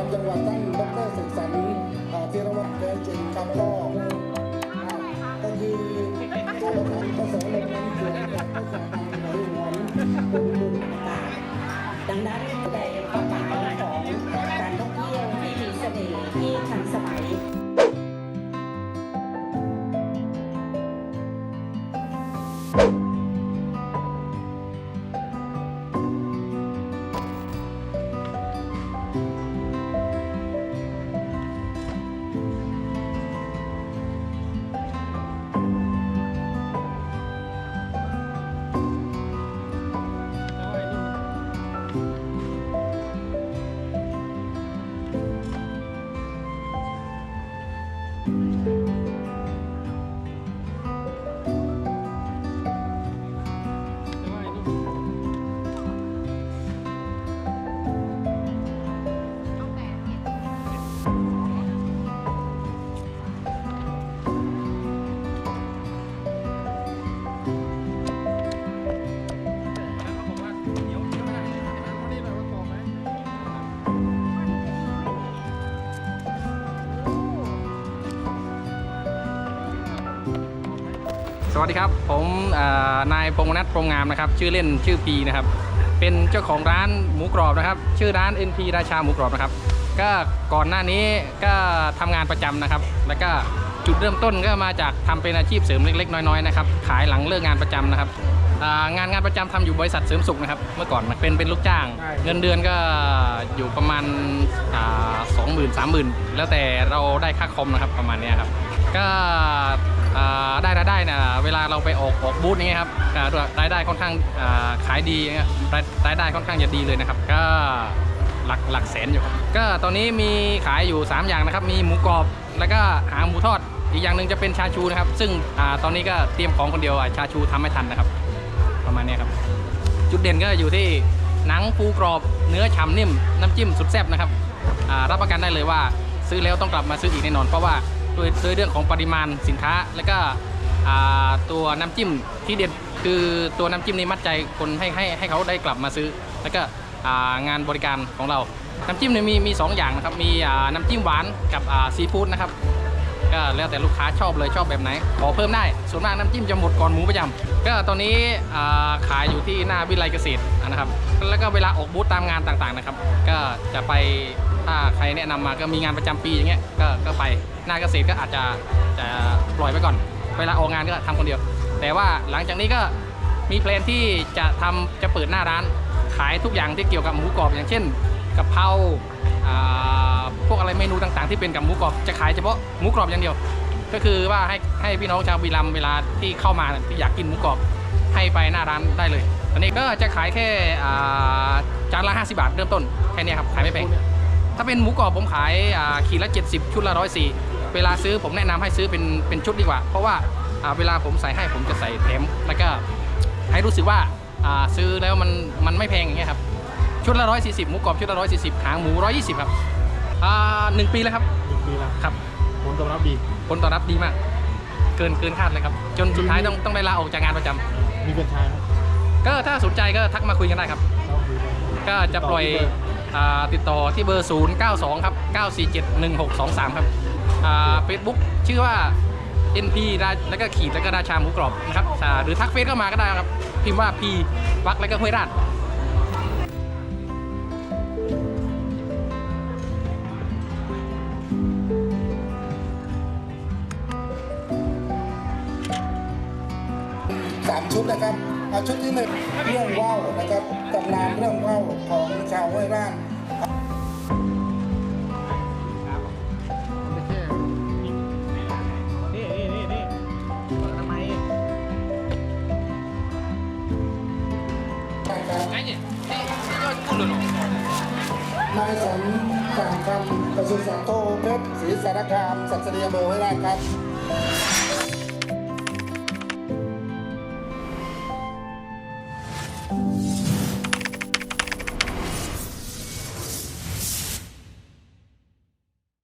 ประจำจังหวัดท่านดรเสกสรรเอ่อธีรวัตรแก้วจริงครับก็อ่าก็คือเจ้าของประสงค์ลงน้ำเสียงจากพระสาธารณรัฐหลวงบุญบุญต่างดังนั้นในความหมายของการท่องเที่ยวที่มีเสน่ห์ที่ทัน สวัสดีครับ ผมนายพงษ์นัทพรมงามนะครับ ชื่อเล่นชื่อปีนะครับ เป็นเจ้าของร้านหมูกรอบนะครับ ชื่อร้าน NP ราชาหมูกรอบนะครับ ก็ก่อนหน้านี้ก็ทำงานประจำนะครับ แล้วก็จุดเริ่มต้นก็มาจากทำเป็นอาชีพเสริมเล็ก ๆ น้อยๆนะครับขายหลังเลิกงานประจำนะครับอ่างานงานประจำทำอยู่บริษัทเสริมสุขนะครับ เมื่อก่อนเป็นเป็นลูกจ้าง เงินเดือนก็อยู่ประมาณสองหมื่นสามหมื่นแล้วแต่เราได้ค่าคอมนะครับประมาณเนี้ยครับ ก็อ่าได้รายได้นะเวลาเราไปออกออกบูธอย่างเงี้ยครับอ่ารายได้ค่อนข้างอ่าขายดีอย่างเงี้ยรายรายได้ค่อนข้างจะดีเลยนะครับ ก็ หลักหลักแสนอยู่ครับ ก็ตอนนี้มีขายอยู่ 3 อย่างนะครับ มีหมูกรอบ แล้วก็หางหมูทอด อีกอย่างหนึ่งจะเป็นชาชูนะครับ ซึ่งอตอนนี้ก็เตรียมของคนเดียวอะชาชูทำไม่ทันนะครับ ประมาณนี้ครับ จุดเด่นก็อยู่ที่หนังปูกรอบเนื้อฉ่ำนิ่ม น้ำจิ้มสุดแซ่บนะครับรับประกันได้เลยว่าซื้อแล้วต้องกลับมาซื้ออีกแน่นอน เพราะว่าด้วยด้วยเรื่องของปริมาณสินค้า แล้วก็ตัวน้ำจิ้มที่เด็ดคือตัวน้ำจิ้มนี้มัดใจคนให้ให้ให้เขาได้กลับมาซื้อ แล้วก็ งานบริการของเรา น้ำจิ้มเนี่ยมีมีสองอย่างนะครับ มีน้ำจิ้มหวานกับซีฟู้ดนะครับก็แล้วแต่ลูกค้าชอบเลยชอบแบบไหน ขอเพิ่มได้ ส่วนมากน้ำจิ้มจะหมดก่อนหมูประจำก็ตอนนี้ขายอยู่ที่หน้าวิไลเกษตรนะครับ แล้วก็เวลาออกบูธตามงานต่างๆนะครับ ก็จะไปถ้าใครแนะนำมาก็มีงานประจำปีอย่างเงี้ยก็ก็ไปหน้าเกษตรก็อาจจะจะปล่อยไปก่อน เวลาออกงานก็ทำคนเดียว แต่ว่าหลังจากนี้ก็มีแพลนที่จะทำจะเปิดหน้าร้านายทุกอย่างที่เกี่ยวกับหมูกรอบ อย่างเช่นกะเพราอ่าพวกอะไรเมนูต่างๆ ที่เป็นกับหมูกรอบจะขายเฉพาะหมูกรอบอย่างเดียว ก็คือว่าให้ให้พี่น้องชาวบุรีรัมย์เวลาที่เข้ามาที่อยากกินหมูกรอบให้ไปหน้าร้านได้เลยอันนี้ก็จะขายแค่อ่าจานละ 50 บาทเริ่มต้นแค่เนี้ยครับขายไม่แพงถ้าเป็นหมูกรอบผมขายอ่าขีดละ 70 ชุดละ104เวลาซื้อผมแนะนำให้ซื้อเป็นเป็นชุดดีกว่า เพราะว่าอ่าเวลาผมใส่ให้ผมจะใส่แถมแล้วก็ให้รู้สึกว่าอ่า ซื้อแล้วมันมันไม่แพงอย่างเงี้ยครับชุดละ140หมูกรอบชุดละ140หางหมู120ครับอ่าหนึ่งปีแล้วครับหนึ่งปีละครับผลตอบรับดีผลตอบรับดีมาก เกินเกินคาดเลยครับ จนสุดท้ายต้องต้องได้ลาออกจากงานประจำมีเป็นไทยไหมก็ถ้าสนใจก็ทักมาคุยกันได้ครับเราคุยกันก็จะปล่อยอ่าติดต่อที่เบอร์ 092 ครับ 947 1623 ครับเฟซบุ๊กชื่อว่า NP ราแล้วก็ขีดแล้วก็ราชาหมูกรอบนะครับอ่าหรือทักเฟซเข้ามาก็ได้ครับ พิมพ์ว่าพีวักแล้วก็ห้วยราชสามชุดนะครับอ่าชุดที่หนึ่งเรื่องว่าวนะครับตำนานเรื่องว่าว 알 지? 세세년 불러 로. 나의 선 ต่างคำประสุสังโทเพชรศรีสารคามศักดิ์ศรียำเภอห้วยราชครับ